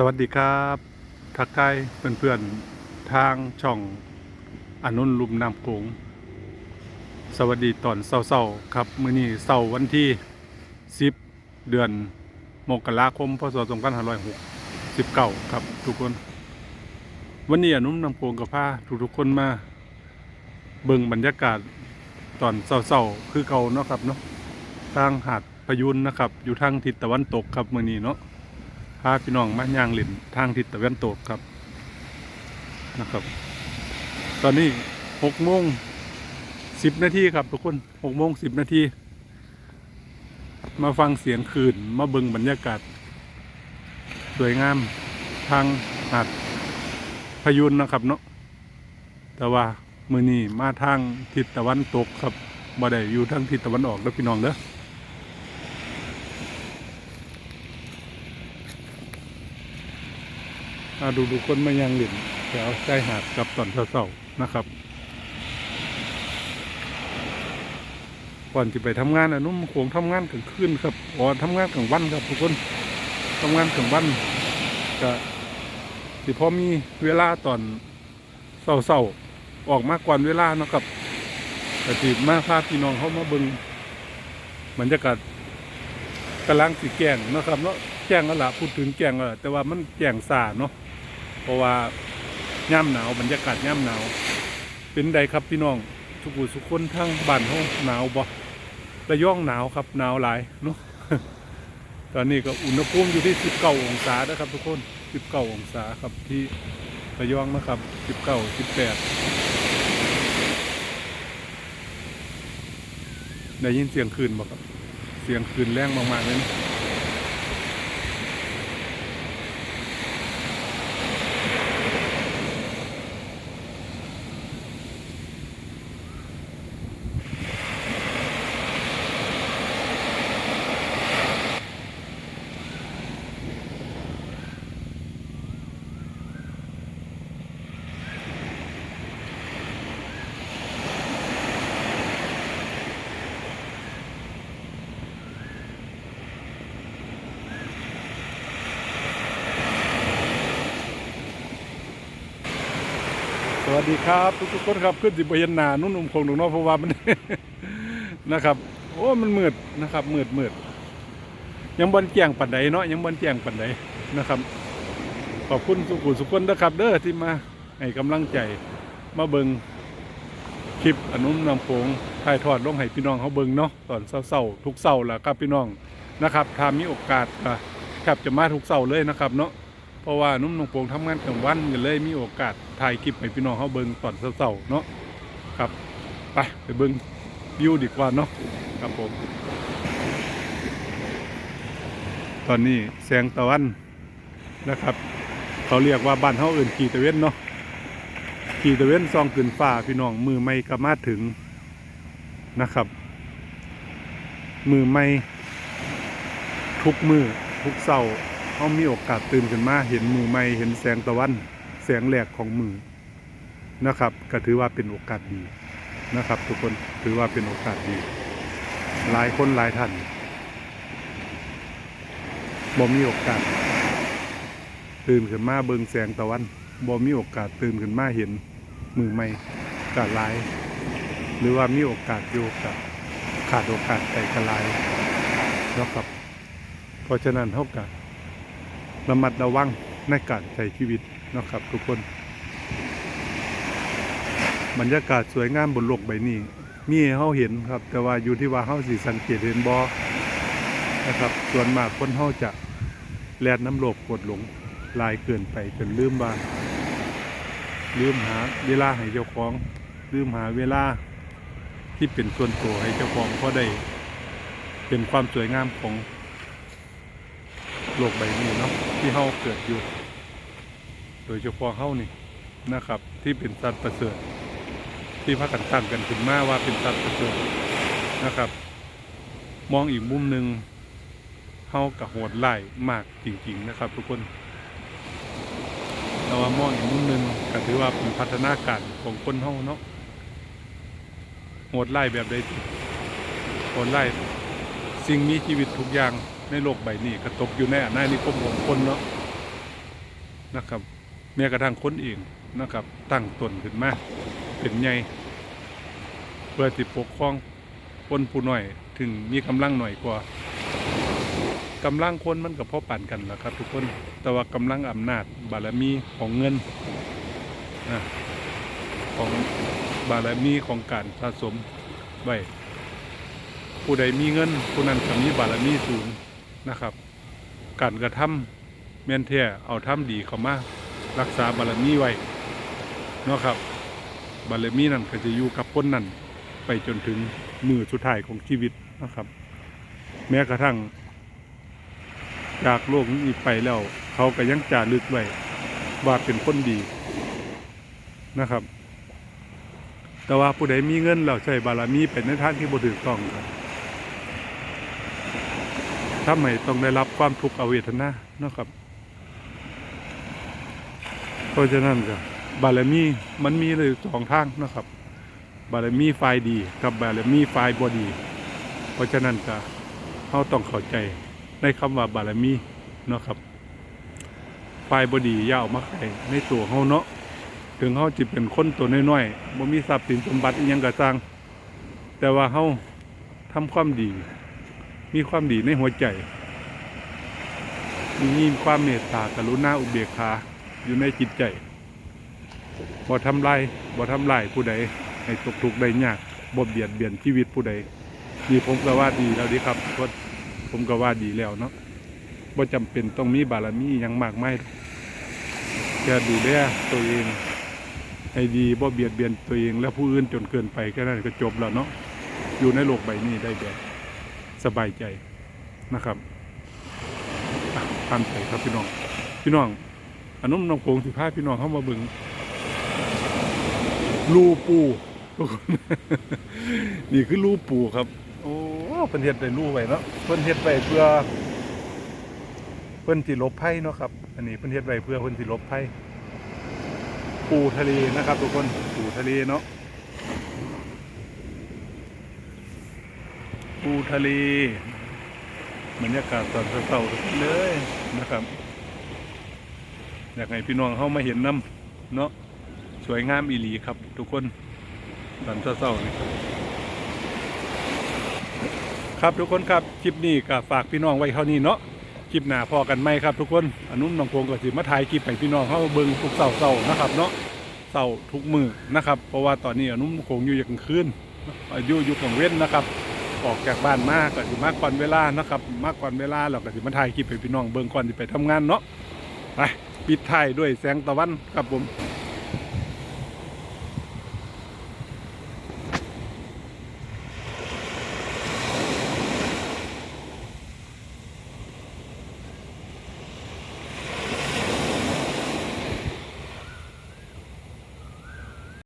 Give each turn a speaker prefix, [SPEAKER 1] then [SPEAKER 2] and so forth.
[SPEAKER 1] สวัสดีครับทักทายเพื่อนๆทางช่องอนุนลุมน้ำโขงสวัสดีตอนเศร้าๆครับ มื้อนี้เสาร์วันที่ 10 เดือนมกราคมพศ2569 ครับ ทุกคน วันนี้อนุนน้ำโขงกับพาทุกๆคนมา เบิ่งบรรยากาศตอนเศร้าๆคือเก่าเนาะครับเนาะทางหาดพยุนนะครับ อยู่ทางทิศตะวันตกครับมื้อนี้เนาะ พาพี่น้องมาย่างเล่นทางทิศตะวันตกครับนะครับ ตอนนี้หกโมงสิบนาทีครับทุกคนหกโมงสิบนาทีมาฟังเสียงคืนมาเบิ่งบรรยากาศ สวยงามทางหาดพยุนนะครับเนาะแต่ว่ามือนี้มาทางทิศตะวันตกครับบ่ได้อยู่ทางทิศตะวันออกแล้วพี่น้องเด้อ มา ดูดูคนมายังหลินแถวใกล้หาดกับตอนเศร้าๆนะครับก่อนจะไปทำงานอะนุ่มโขงทำงานกลางคืนครับอ๋อทำงานกลางวันครับทุกคนทำงานกลางวันก็สิพอมีเวลาตอนเศร้าๆออกมากกว่าเวลาเนาะครับแต่ที่มาพาพี่น้องเขามาเบิงบรรยากาศกำลังสีแกงนะครับเนาะแกงแล้วล่ะพูดถึงแกงแล้วล่ะแต่ว่ามันแกงสาเนาะ เพราะว่าย่ำหนาวบรรยากาศย่ำหนาว เป็นใดครับพี่น้องทุกผู้ทุกคนทั้งบ้านห้องหนาวบ่ระย่องหนาวครับหนาวหลายเนาะตอนนี้ก็อุณหภูมิอยู่ที่ 19 องศานะครับ ทุกคน 19 องศาครับที่ระยองนะครับ 19 18ได้ยินเสียงคืนบ่ครับ เสียงคืนแรงมากๆเลยนะ ดีครับทุกทุกๆคนครับขึ้นสิบเห็นหนานุ่นุ่มคงหนุ่มนอเพราะว่ามันนะครับ โอ้มันมืดนะครับมืดมืดยังบนแจงปันใดเนาะยังบนแจงปันใดนะครับ ขอบคุณสุขุมสุขคนนะครับ เด้อที่มาให้กำลังใจมาเบิงคลิปอนุนนำโขงถ่ายทอดลงให้พี่น้องเขาเบิงเนาะตอนเศร้าๆทุกเศร้าแหละครับพี่น้องนะครับถ้ามีโอกาสก็ครับจะมาทุกเศร้าเลยนะครับเนาะ ราะว่านุ่มนงโปงทำงานกลางวันกันเลยมีโอกาสถ่ายคลิปให้พี่น้องเขาเบิ่งตอนเศร้าเนาะครับไปไปเบิ่งวิวดีกว่าเนาะครับผม ตอนนี้แสงตะวันนะครับ เขาเรียกว่าบ้านเฮาอื่นขี่ตะเวนเนาะขี่ตะเวนซองขึ้นฟ้าพี่น้องมือไม่ก็มาถึงนะครับ มือไม่ทุกมือทุกเสา เขามีโอกาสตื่นขึ้นมาเห็นมือใหม่เห็นแสงตะวัน แสงแหลกของมือนะครับ ก็ถือว่าเป็นโอกาสดีนะครับ ทุกคนถือว่าเป็นโอกาสดี หลายคนหลายท่านบ่มีโอกาส ตื่นขึ้นมาเบิงแสงตะวันบ่มีโอกาสตื่นขึ้นมาเห็นมือใหม่กาหลาย หรือว่ามีโอกาสอยู่กับขาดโอกาสไปกระลายนะครับ เพราะฉะนั้นเท่ากับ ระมัดระวังในการใช้ชีวิตนะครับ ทุกคน บรรยากาศสวยงามบนโลกใบนี้ มีให้เขาเห็นครับ แต่ว่าอยู่ที่ว่าเขาสิสังเกตเห็นบอนะครับ ส่วนมากคนเขาจะแลดน้ำโลกกดหลงหลายเกินไปจนลืมบ้านลืมหาเวลาให้เจ้าของ ลืมหาเวลาที่เป็นส่วนตัวให้เจ้าของเพราะได้เป็นความสวยงามของ โลกใบนี้เนาะที่เฮาเกิดอยู่ โดยเฉพาะเฮานี่นะครับ ที่เป็นสัตว์ประเสริฐที่พากันตั้งกันขึ้นมาว่าเป็นสัตว์ประเสริฐนะครับ มองอีกมุมหนึ่งเฮากับโหดไล่มากจริงๆนะครับ ทุกคนแต่ว่ามองอีกมุมหนึ่งก็ถือว่าเป็นพัฒนาการของคนเฮาเนาะโหดไล่แบบใดโหดไล่สิ่งมีชีวิตทุกอย่าง ในโลกใบนี้กระตกอยู่ในอาณานิคมของคนเนาะนะครับแม้กระทั่งคนเองนะครับ ตั้งตนขึ้นมาเป็นใหญ่เพื่อที่ปกครองคนผู้น้อยถึงมีกำลังหน่อยกว่ากำลังคนมันกับพ่อปั่นกันแหละครับ ทุกคนแต่ว่ากำลังอำนาจบารมีของเงินนะของบารมีของการสะสมไว้ผู้ใดมีเงินผู้นั้นก็มีบารมีสูง นะครับ การกระทำแม่นแท้เอาทำดีเข้ามารักษาบารมีไว้เนาะครับ บารมีนั่นก็จะอยู่กับคนนั้นไปจนถึงมือสุดท้ายของชีวิตนะครับ แม้กระทั่ง จากโลกนี้ไปแล้ว เขาก็ยังจารึกไว้ว่าเป็นคนดีนะครับ แต่ว่าผู้ใดมีเงินแล้วใช้บารมีไปในทางที่บ่ถูกต้องครับ ทำให้ต้องได้รับความทุกข์อเวทนาเนาะครับ เพราะฉะนั้นก็บารมีมันมีเลยสองทางเนาะครับ บารมีฝ่ายดี กับบารมีฝ่ายบ่ดี เพราะฉะนั้นก็เราต้องเข้าใจในคำว่าบารมีเนาะครับฝ่ายบ่ดีย่าเอมาใส่ในตัวเฮาเนาะถึงเฮาจิเป็นคนตัวน้อยๆบ่มีทรัพย์สินสมบัติอิหยังก็สร้าง แต่ว่าเฮาทำความดี มีความดีในหัวใจ มีความเมตตากรุณาอุเบกขาอยู่ในจิตใจบ่ทำลายบ่ทำลายผู้ใดให้ตกทุกข์ได้ยากบ่เบียดเบียนชีวิตผู้ใดนี่ผมก็ว่าดีแล้วดีครับทุกคนผมก็ว่าดีแล้วเนาะบ่จำเป็นต้องมีบารมียังมากมายแค่ดูแลตัวเอง ให้ดีบ่เบียดเบียนตัวเอง และผู้อื่นจนเกินไปแค่นั้นก็จบแล้วเนาะอยู่ในโลกใบนี้ได้แบบ สบายใจนะครับอะผ่านไปครับพี่น้อง พี่น้องอนุมน้องโกงสิพาพี่น้องเข้ามาบึงรูปูทุกคนนี่คือรูปูครับ โอ้เพิ่นเฮ็ดได้รูไว้เนาะเพิ่นเฮ็ดไว้เพื่อ เพิ่นสิลบภัยเนาะครับ อันนี้เพิ่นเฮ็ดไว้เพื่อเพิ่นสิลบภัยปูทะเลนะครับ ทุกคนปูทะเลเนาะ ปูทะเลบรรยากาศตอนเช้าๆเลยนะครับ อยากให้พี่น้องเข้ามาเห็นน้ำเนาะสวยงามอีหลีครับ ทุกคนตอนเช้าๆนี่ครับทุกคนครับคลิปนี้ก็ฝากพี่น้องไว้เท่านี้เนาะคลิปหน้าพอกันไหมครับ ทุกคนอนุ่มน้องพงก็สิมาถ่ายคลิปให้พี่น้องเข้าเบิ่งทุกเสาเสาๆนะครับ เนาะเสาทุกมือนะครับ เพราะว่าตอนนี้อนุ่มคงอยู่อย่างกลางคืนอายุอยู่ของเว้นนะครับ ออกจากบ้านมากก็สิมากก่อนเวลานะครับมากก่อนเวลาเราก็สิมาถ่ายคลิปให้พี่น้องเบิ่งก่อนสิไปทำงานเนาะไปปิดท้ายด้วยแสงตะวันครับผม